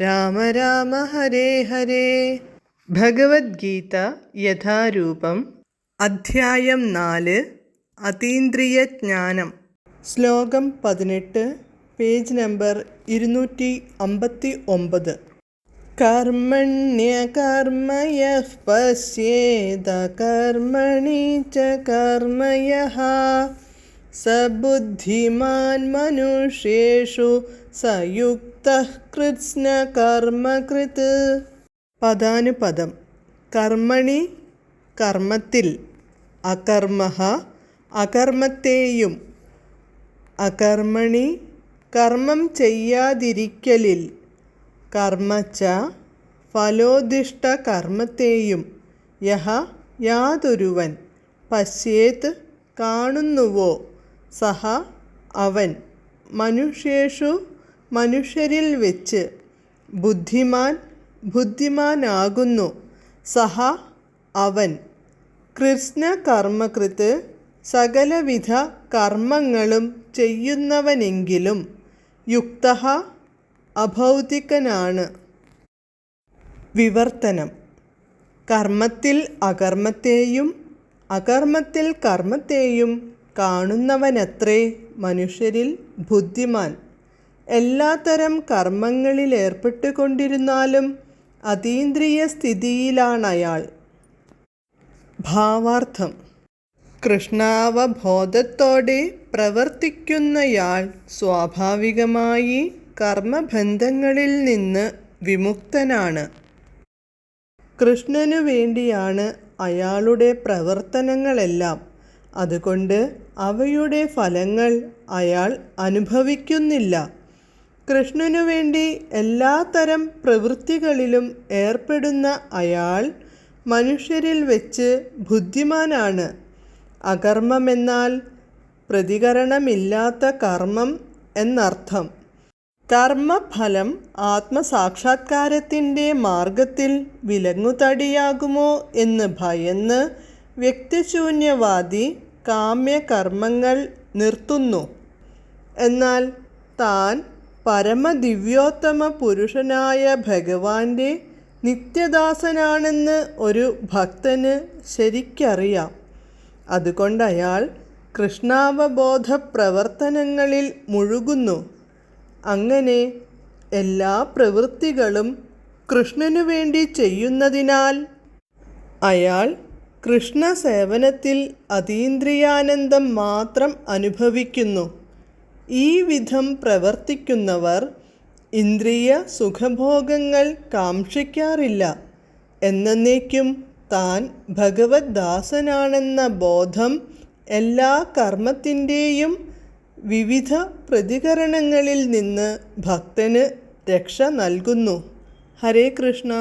രാമ രാമ ഹരേ ഹരേ. ഭഗവത്ഗീത യഥാരൂപം അധ്യായം നാല് അതീന്ദ്രിയ ജ്ഞാനം. ശ്ലോകം പതിനെട്ട് പേജ് നമ്പർ ഇരുന്നൂറ്റി അമ്പത്തി ഒമ്പത്. കർമ്മണ്യകർമ്മയഃ പശ്യേത കർമ്മണി ച കർമ്മയഃ സ ബുദ്ധിമാൻ മനുഷ്യേഷു സയുക്ത കൃത്സ്ന കർമ്മകൃത്. പദാനുപദം. കർമ്മണി കർമ്മത്തിൽ. അകർമ്മ അകർമ്മത്തെയും. അകർമ്മണി കർമ്മം ചെയ്യാതിരിക്കലിൽ. കർമ്മച്ച ഫലോദിഷ്ട കർമ്മത്തെയും. യഹ യാതൊരുവൻ. പശ്യേത് കാണുന്നുവോ? സഹ അവൻ മനുഷ്യേഷു മനുഷ്യരിൽ വെച്ച് ബുദ്ധിമാൻ ബുദ്ധിമാനാകുന്നു. സഹ അവൻ കൃഷ്ണ കർമ്മകൃത്ത് സകലവിധ കർമ്മങ്ങളും ചെയ്യുന്നവനെങ്കിലും യുക്ത അഭൗതികനാണ്. വിവർത്തനം. കർമ്മത്തിൽ അകർമ്മത്തെയും അകർമ്മത്തിൽ കർമ്മത്തെയും കാണുന്നവനത്രേ മനുഷ്യരിൽ ബുദ്ധിമാൻ. എല്ലാത്തരം കർമ്മങ്ങളിൽ ഏർപ്പെട്ടുകൊണ്ടിരുന്നാലും അതീന്ദ്രിയ സ്ഥിതിയിലാണയാൾ. ഭാവാർത്ഥം. കൃഷ്ണാവബോധത്തോടെ പ്രവർത്തിക്കുന്നയാൾ സ്വാഭാവികമായി കർമ്മബന്ധങ്ങളിൽ നിന്ന് വിമുക്തനാണ്. കൃഷ്ണനു വേണ്ടിയാണ് അയാളുടെ പ്രവർത്തനങ്ങളെല്ലാം. അതുകൊണ്ട് അവയുടെ ഫലങ്ങൾ അയാൾ അനുഭവിക്കുന്നില്ല. കൃഷ്ണനു വേണ്ടി എല്ലാത്തരം പ്രവൃത്തികളിലും ഏർപ്പെടുന്ന അയാൾ മനുഷ്യരിൽ വെച്ച് ബുദ്ധിമാനാണ്. അകർമ്മമെന്നാൽ പ്രതികരണമില്ലാത്ത കർമ്മം എന്നർത്ഥം. കർമ്മഫലം ആത്മസാക്ഷാത്കാരത്തിന്റെ മാർഗത്തിൽ വിലങ്ങുതടിയാകുമോ എന്ന് ഭയന്ന് വ്യക്തിശൂന്യവാദി കാമ്യകർമ്മങ്ങൾ നിർത്തുന്നു. എന്നാൽ താൻ പരമദിവ്യോത്തമ പുരുഷനായ ഭഗവാന്റെ നിത്യദാസനാണെന്ന് ഒരു ഭക്തന് ശരിക്കറിയാം. അതുകൊണ്ട് അയാൾ കൃഷ്ണാവബോധ പ്രവർത്തനങ്ങളിൽ മുഴുകുന്നു. അങ്ങനെ എല്ലാ പ്രവൃത്തികളും കൃഷ്ണനു വേണ്ടി ചെയ്യുന്നതിനാൽ അയാൾ കൃഷ്ണ സേവനത്തിൽ അതീന്ദ്രിയാനന്ദം മാത്രം അനുഭവിക്കുന്നു. ഈ വിധം പ്രവർത്തിക്കുന്നവർ ഇന്ദ്രിയ സുഖഭോഗങ്ങൾ കാക്ഷിക്കാറില്ല എന്നേക്കും താൻ ഭഗവത് ദാസനാണെന്ന ബോധം എല്ലാ കർമ്മത്തിന്റെയും വിവിധ പ്രതികരണങ്ങളിൽ നിന്ന് ഭക്തന് രക്ഷ നൽകുന്നു. ഹരേ കൃഷ്ണ.